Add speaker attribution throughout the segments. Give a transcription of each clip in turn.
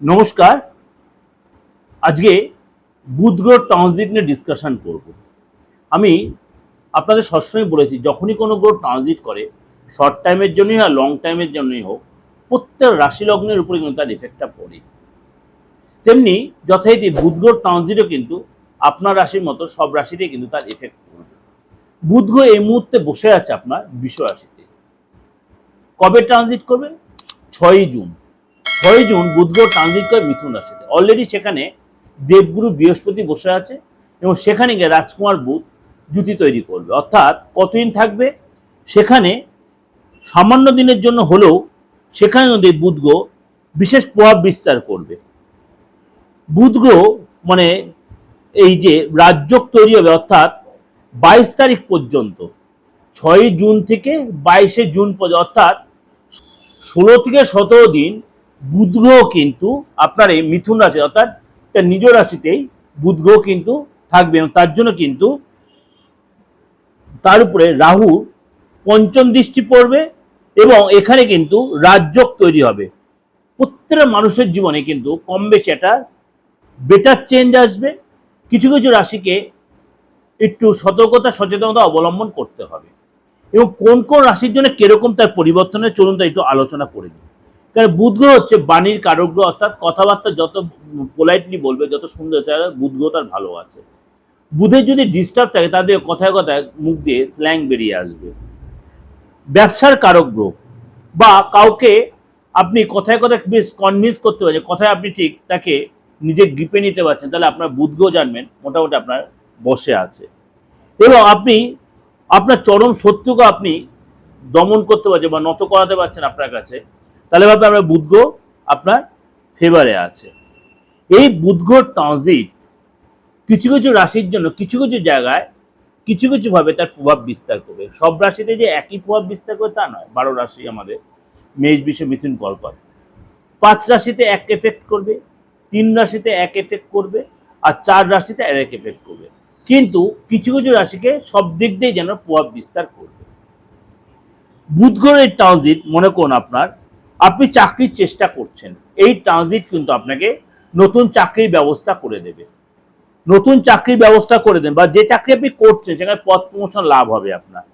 Speaker 1: নমস্কার। আজকে বুধ গ্রহ ট্রানজিট নিয়ে ডিসকাশন করব। আমি আপনাদের সবসময় বলেছি, যখনই কোনো গ্রহ ট্রানজিট করে শর্ট টাইমের জন্যই হোক লং টাইমের জন্যই হোক, প্রত্যেক রাশি লগ্নের উপরে কিন্তু তার এফেক্টটা পড়ে। তেমনি যথারীতি বুধ গ্রহ ট্রানজিটও কিন্তু আপনার রাশির মতো সব রাশিতে কিন্তু তার এফেক্ট পড়বে। বুধ গ্রহ এই মুহূর্তে বসে আছে আপনার বিশ্ব রাশিতে। কবে ট্রানজিট করবে? ছয়ই জুন। ছয় জুন বুধ গ্রহ ট্রানজিট করে মিথুন রাশিতে অলরেডি সেখানে দেবগুরু বৃহস্পতি বসে আছে এবং সেখানে গিয়ে রাজকুমার বুধ জুতি তৈরি করবে। অর্থাৎ কতদিন থাকবে? সেখানে সামান্য দিনের জন্য হলেও সেখানে ওদের বুধ গ্রহ বিশেষ প্রভাব বিস্তার করবে। বুধ গ্রহ মানে এই যে রাজ্যক তৈরি হবে, অর্থাৎ বাইশ তারিখ পর্যন্ত ছয়ই জুন থেকে বাইশে জুন পর্যন্ত, অর্থাৎ ষোলো থেকে সতেরো দিন বুধ কিন্তু আপনার এই মিথুন রাশি অর্থাৎ তার নিজ রাশিতেই বুধ কিন্তু থাকবে এবং তার জন্য কিন্তু তার উপরে রাহু পঞ্চম দৃষ্টি পড়বে এবং এখানে কিন্তু রাজযোগ তৈরি হবে। প্রত্যেকটা মানুষের জীবনে কিন্তু কম বেশি একটা বেটার চেঞ্জ আসবে। কিছু কিছু রাশিকে একটু সতর্কতা, সচেতনতা অবলম্বন করতে হবে। এবং কোন কোন রাশির জন্য কীরকম তার পরিবর্তনের, চলুন তা একটু আলোচনা করে কারণ বুধ গ্রহ হচ্ছে বাণীর কারক গ্রহ অর্থাৎ কথাবার্তা যত পোলাইটলি বলবে, যত সুন্দর তার বুধ গ্রহ তার ভালো আছে। বুধের যদি ডিস্টার্ব থাকে তাদের কথায় কথায় মুখ দিয়ে স্ল্যাং বেরিয়ে আসবে। ব্যবসার কারক গ্রহ বা কাউকে আপনি কথায় কথায় বেশ কনভিন্স করতে পারছেন কথায় আপনি ঠিক তাকে নিজে গ্রিপে নিতে পারছেন, তাহলে আপনার বুধ গ্রহ জানবেন, মোটামুটি আপনার বসে আছে। এবং আপনি, আপনার চরম শত্রুকে আপনি দমন করতে পারছেন বা নত করাতে পারছেন আপনার কাছে। তাহলে ভাবে আপনার বুধ আপনার ফেভারে আছে। এই বুধ ট্রানজিট কিছু কিছু রাশির জন্য, কিছু কিছু জায়গায় কিছু কিছু ভাবে তার প্রভাব বিস্তার করবে। সব রাশিতে যে একই প্রভাব বিস্তার করবে তা নয়। বারো রাশি আমাদের মেষ, বিশ্ব, মিথুন কর্কট পাঁচ রাশিতে এক এফেক্ট করবে, তিন রাশিতে এক এফেক্ট করবে, আর চার রাশিতে এক এফেক্ট করবে। কিন্তু কিছু কিছু রাশিকে সব দিক দিয়ে যেন প্রভাব বিস্তার করবে। বুধ গ্রহের ট্রানজিট মনে করুন আপনার আপনি চাকরির চেষ্টা করছেন, এই ট্রানজিট কিন্তু আপনাকে নতুন চাকরির ব্যবস্থা করে দেবে। নতুন চাকরির ব্যবস্থা করে দেন বা যে চাকরি আপনি করছেন, সেখানে পদ প্রমোশন লাভ হবে আপনার।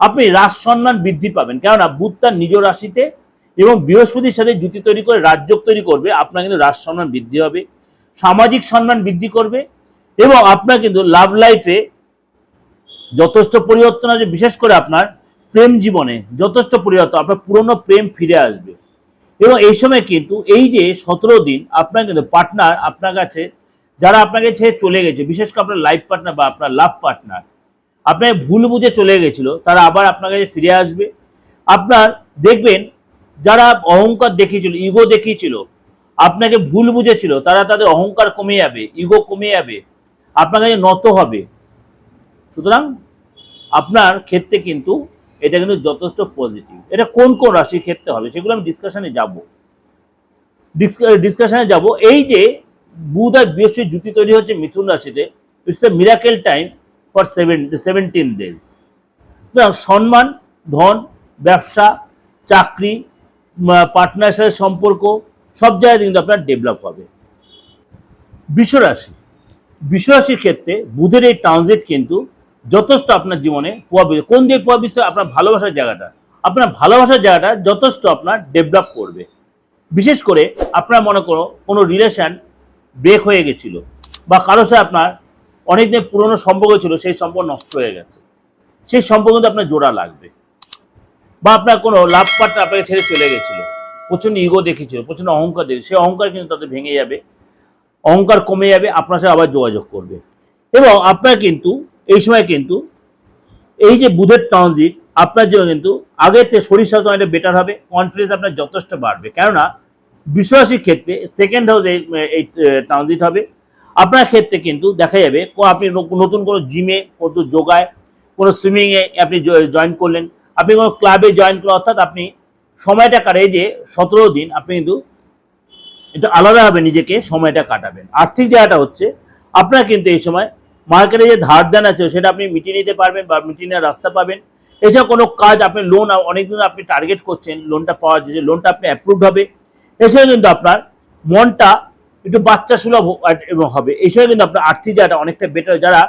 Speaker 1: আপনি রাজ সম্মান বৃদ্ধি পাবেন, কেননা বুধ তার নিজ রাশিতে এবং বৃহস্পতির সাথে জুতি তৈরি করে রাজ্য তৈরি করবে, আপনার কিন্তু রাজ সম্মান বৃদ্ধি হবে, সামাজিক সম্মান বৃদ্ধি করবে এবং আপনার কিন্তু লাভ লাইফে যথেষ্ট পরিবর্তন আছে বিশেষ করে আপনার প্রেম জীবনে যথেষ্ট পরিবর্তন আপনার পুরনো প্রেম ফিরে আসবে। এবং এই সময় কিন্তু এই যে সতেরো দিন আপনার কিন্তু পার্টনার আপনার কাছে, যারা আপনাকে ছেড়ে চলে গেছে, বিশেষ করে আপনার লাইফ পার্টনার বা আপনার লাভ পার্টনার আপনাকে ভুল বুঝে চলে গেছিল, তারা আবার আপনার কাছে ফিরে আসবে। আপনার দেখবেন যারা অহংকার দেখিয়েছিল ইগো দেখিয়েছিল, আপনাকে ভুল বুঝেছিল, তারা তাদের অহংকার কমে যাবে ইগো কমে যাবে, আপনার কাছে নত হবে। সুতরাং আপনার ক্ষেত্রে কিন্তু এটা কিন্তু যথেষ্ট পজিটিভ এটা কোন কোন রাশির ক্ষেত্রে হবে সেগুলো আমি ডিসকাশনে যাব। ডিসকাশনে যাব। এই যে বুধ আর বৃহস্পতি জুতি তৈরি হচ্ছে মিথুন রাশিতে it's a miracle time for seven seventeen days সুতরাং সম্মান, ধন, ব্যবসা, চাকরি পার্টনার সাথে সম্পর্ক, সব জায়গায় কিন্তু আপনার ডেভেলপ হবে। বিশ্বরাশি বিশ্বরাশির ক্ষেত্রে বুধের এই ট্রানজিট কিন্তু যথেষ্ট আপনার জীবনে প্রভাব কোন দিকে প্রভাব বিস্তার আপনার ভালোবাসার জায়গাটা। আপনার ভালোবাসার জায়গাটা যথেষ্ট আপনার ডেভেলপ করবে। বিশেষ করে আপনার মনে করো কোনো রিলেশন ব্রেক হয়ে গেছিল বা কারোর সাথে আপনার অনেকদিন পুরনো সম্পর্ক ছিল, সেই সম্পর্ক নষ্ট হয়ে গেছে। সেই সম্পর্ক কিন্তু আপনার জোড়া লাগবে। বা আপনার কোনো লাভ পার্টনার আপনাকে ছেড়ে চলে গেছিল। প্রচণ্ড ইগো দেখেছিল, প্রচণ্ড অহংকার দেখে সেই অহংকার কিন্তু তাদের ভেঙে যাবে। অহংকার কমে যাবে, আপনার সাথে আবার যোগাযোগ করবে। এবং আপনার কিন্তু এই সময় কিন্তু এই যে বুধের ট্রানজিট আপনার জন্য কিন্তু আগের থেকে শরীর স্বাস্থ্য অনেকটা বেটার হবে কনফিডেন্স আপনার যথেষ্ট বাড়বে। কেননা বিশ্বাসীর ক্ষেত্রে সেকেন্ড হাউসে এই ট্রানজিট হবে। আপনার ক্ষেত্রে কিন্তু দেখা যাবে আপনি নতুন কোনো জিমে কোনো যোগায়, কোনো সুইমিংয়ে আপনি জয়েন করলেন, আপনি কোনো ক্লাবে জয়েন করলেন, অর্থাৎ আপনি সময়টা কাটে যে সতেরো দিন আপনি কিন্তু একটু আলাদাভাবে নিজেকে সময়টা কাটাবেন। আর্থিক জায়গাটা হচ্ছে, আপনার কিন্তু এই সময় মার্কেটে যে ধার দেন আছে, সেটা আপনি মিটিয়ে নিতে পারবেন বা মিটিয়ে নেওয়ার রাস্তা পাবেন। এছাড়া কোনো কাজ আপনি লোন অনেকদিন আপনি টার্গেট করছেন লোনটা পাওয়ার যে লোনটা আপনি অ্যাপ্রুভড হবে এছাড়া কিন্তু আপনার মনটা একটু বাচ্চা সুলভ এবং হবে। সময় কিন্তু আপনার আর্থিক জায়গাটা অনেকটা বেটার যারা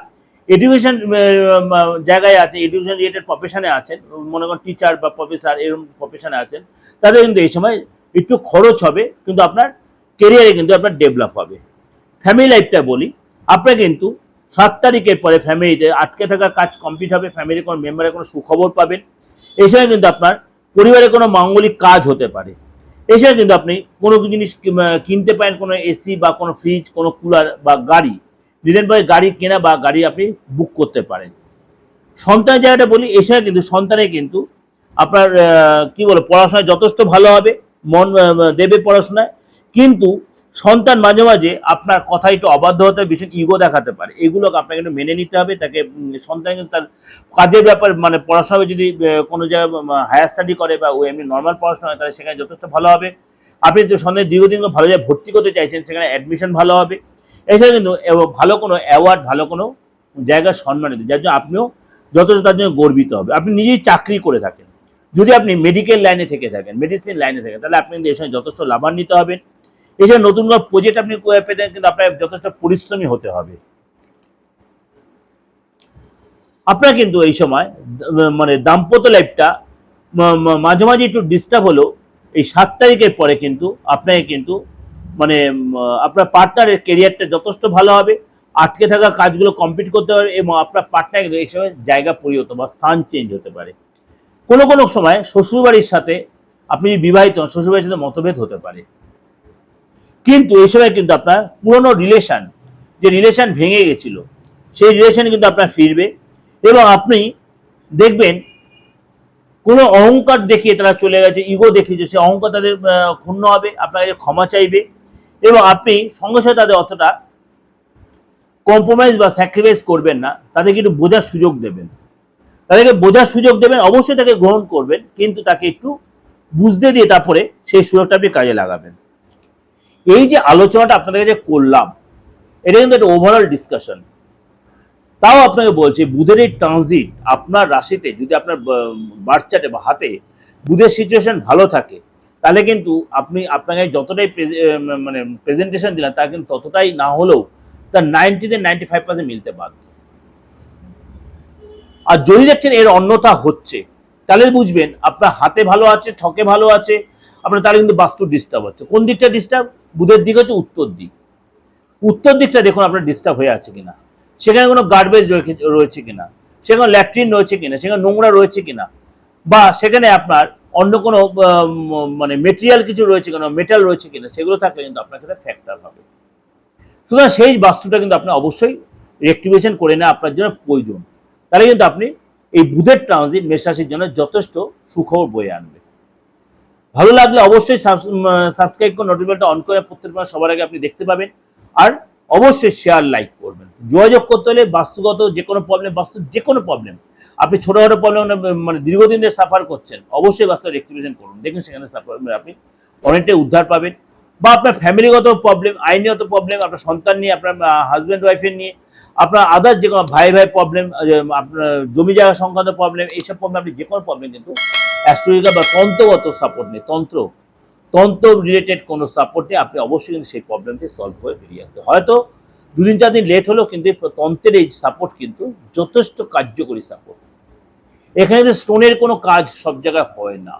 Speaker 1: এডুকেশন জায়গায় আছে এডুকেশন রিলেটেড প্রফেশনে আছেন, মনে করেন টিচার বা প্রফেসর এরকম প্রফেশনে আছেন, তাদের কিন্তু এই সময় একটু খরচ হবে, কিন্তু আপনার কেরিয়ারে কিন্তু আপনার ডেভেলপ হবে। ফ্যামিলি লাইফটা বলি, আপনার কিন্তু সাত তারিখের পরে ফ্যামিলিতে আটকে থাকা কাজ কমপ্লিট হবে ফ্যামিলির কোনো মেম্বারের কোনো সুখবর পাবেন। এছাড়া কিন্তু আপনার পরিবারে কোনো মাঙ্গলিক কাজ হতে পারে। এছাড়া কিন্তু আপনি কোনো জিনিস কিনতে পারেন, কোনো এসি বা কোনো ফ্রিজ কোনো কুলার বা গাড়ি। দিলেন পরে গাড়ি কেনা বা গাড়ি আপনি বুক করতে পারেন। সন্তানের জায়গাটা বলি, এছাড়া কিন্তু সন্তানের কিন্তু আপনার কি বলে, পড়াশোনায় যথেষ্ট ভালো হবে, মন দেবে পড়াশোনায়। কিন্তু সন্তান মাঝে মাঝে আপনার কথা একটু অবাধ্য হতে ভীষণ ইগো দেখাতে পারে। এগুলোকে আপনাকে একটু মেনে নিতে হবে, তাকে সন্তান তার কাজের ব্যাপার মানে পড়াশোনা যদি কোনো জায়গায় হায়ার স্টাডি করে বা ও এমনি নর্মাল পড়াশোনা হয়, তাহলে সেখানে যথেষ্ট ভালো হবে। আপনি যদি সন্তানের দীর্ঘদিন ভালো জায়গায় ভর্তি করতে চাইছেন, সেখানে অ্যাডমিশন ভালো হবে। এছাড়া কিন্তু ভালো কোনো অ্যাওয়ার্ড ভালো কোনো জায়গায় সম্মানিত, যার জন্য আপনিও যথেষ্ট তার জন্য গর্বিত হবে। আপনি নিজেই চাকরি করে থাকেন। যদি আপনি মেডিকেল লাইনে থেকে থাকেন মেডিসিন লাইনে থাকেন, তাহলে আপনি কিন্তু এই সময় যথেষ্ট লাভান্বিত হবেন। এছাড়া নতুন কোনো প্রজেক্ট আপনি করে পেতে কিন্তু আপনার যথেষ্ট পরিশ্রমী হতে হবে। আপনার কিন্তু এই সময় মানে দাম্পত্য লাইফটা মাঝে মাঝে একটু ডিস্টার্ব হলো, এই সাত তারিখের পরে কিন্তু আপনাকে কিন্তু মানে আপনার পার্টনারের কেরিয়ারটা যথেষ্ট ভালো হবে, আটকে থাকা কাজগুলো কমপ্লিট করতে পারবে এবং আপনার পার্টনার কিন্তু এই সময় জায়গা পরিবর্তন বা স্থান চেঞ্জ হতে পারে। কোনো কোনো সময় শ্বশুরবাড়ির সাথে আপনি বিবাহিত হন, শ্বশুরবাড়ির সাথে মতভেদ হতে পারে। কিন্তু এই সময় কিন্তু আপনার পুরনো রিলেশন যে রিলেশন ভেঙে গেছিল, সেই রিলেশন কিন্তু আপনার ফিরবে এবং আপনি দেখবেন কোনো অহংকার দেখিয়ে তারা চলে গেছে ইগো দেখিয়েছে সে অহংকার তাদের ক্ষুণ্ণ হবে, আপনাকে ক্ষমা চাইবে এবং আপনি সঙ্গে সঙ্গে তাদের অতটা কম্প্রোমাইজ বা স্যাক্রিফাইস করবেন না, তাদেরকে একটু বোঝার সুযোগ দেবেন। তাদেরকে বোঝার সুযোগ দেবেন, অবশ্যই তাকে গ্রহণ করবেন, কিন্তু তাকে একটু বুঝতে দিয়ে তারপরে সেই সুযোগটা আপনি কাজে লাগাবেন। এই যে আলোচনাটা আপনাদের কাছে করলাম, এটা কিন্তু একটা ওভারঅল ডিসকাশন তাও আপনাকে বলছি, বুধের এই ট্রানজিট আপনার রাশিতে, যদি আপনার বার্থ চার্টে বা হাতে বুধের সিচুয়েশন ভালো থাকে, তাহলে কিন্তু আপনি আপনাকে যতটাই মানে প্রেজেন্টেশন দিলেন তা কিন্তু ততটাই না হলেও তার নাইনটিতে নাইনটি ফাইভ পার্সেন্ট মিলতে বাধ্য। আর যদি দেখছেন এর অন্যতা হচ্ছে, তাহলে বুঝবেন আপনার হাতে ভালো আছে ঠকে ভালো আছে, আপনার তাহলে কিন্তু বাস্তু ডিস্টার্ব হচ্ছে। কোন দিকটা ডিস্টার্ব বুধের দিক হচ্ছে উত্তর দিক। উত্তর দিকটা দেখুন আপনার ডিস্টার্ব হয়ে আছে কিনা। সেখানে কোনো গার্বেজ রয়েছে কিনা। সেখানে ল্যাট্রিন রয়েছে কিনা, সেখানে নোংরা রয়েছে কিনা। বা সেখানে আপনার অন্য কোনো মানে মেটেরিয়াল কিছু রয়েছে কিনা মেটাল রয়েছে কিনা, সেগুলো থাকলে কিন্তু আপনার ক্ষেত্রে ফ্যাক্টর হবে। সুতরাং সেই বাস্তুটা কিন্তু আপনি অবশ্যই রেক্টিভেশন করে নেওয়া আপনার জন্য প্রয়োজন। তাহলে কিন্তু আপনি এই বুধের ট্রানজিট মেষরাশির জন্য যথেষ্ট সুখবর বয়ে আনবে। ভালো লাগলে অবশ্যই সাবস্ক্রাইব করে নোটিফিকেশনটা অন করে প্রত্যেকবার সবার আগে আপনি দেখতে পাবেন। আর অবশ্যই শেয়ার লাইক করবেন। যোগাযোগ করতে হলে বাস্তুগত যে কোনো প্রবলেম বাস্তু যে কোনো প্রবলেম আপনি ছোটখাটো প্রবলেম মানে দীর্ঘদিন ধরে সাফার করছেন, অবশ্যই বাস্তু রেক্টিভেশন করুন। দেখুন সেখানে সাফার আপনি অনেকটাই উদ্ধার পাবেন। বা আপনার ফ্যামিলিগত প্রবলেম আইনগত প্রবলেম আপনার সন্তান নিয়ে, আপনার হাজব্যান্ড ওয়াইফের নিয়ে, আপনার আদার যে কোনো ভাই ভাই প্রবলেম আপনার জমি জায়গা সংক্রান্ত প্রবলেম এইসব প্রবলেম আপনি যে কোনো প্রবলেম কিন্তু অ্যাস্ট্রোলজিক্যাল বা তন্ত্রগত সাপোর্ট নিয়ে তন্ত্র তন্ত্র রিলেটেড কোনো সাপোর্ট নিয়ে আপনি অবশ্যই কিন্তু সেই প্রবলেমটি সলভ হয়ে বেরিয়ে আসতে হয়তো দুদিন, চার দিন লেট হলেও কিন্তু তন্ত্রের এই সাপোর্ট কিন্তু যথেষ্ট কার্যকরী সাপোর্ট এখানে কিন্তু স্টোনের কোনো কাজ সব জায়গায় হয় না।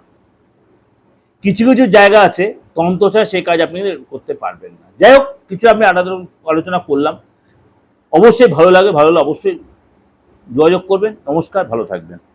Speaker 1: কিছু কিছু জায়গা আছে, তন্ত্র ছাড়া সেই কাজ আপনি করতে পারবেন না। যাই হোক, কিছু আমি আলাদা আলোচনা করলাম। অবশ্যই ভালো লাগে ভালো লাগে অবশ্যই যোগাযোগ করবেন। নমস্কার, ভালো থাকবেন।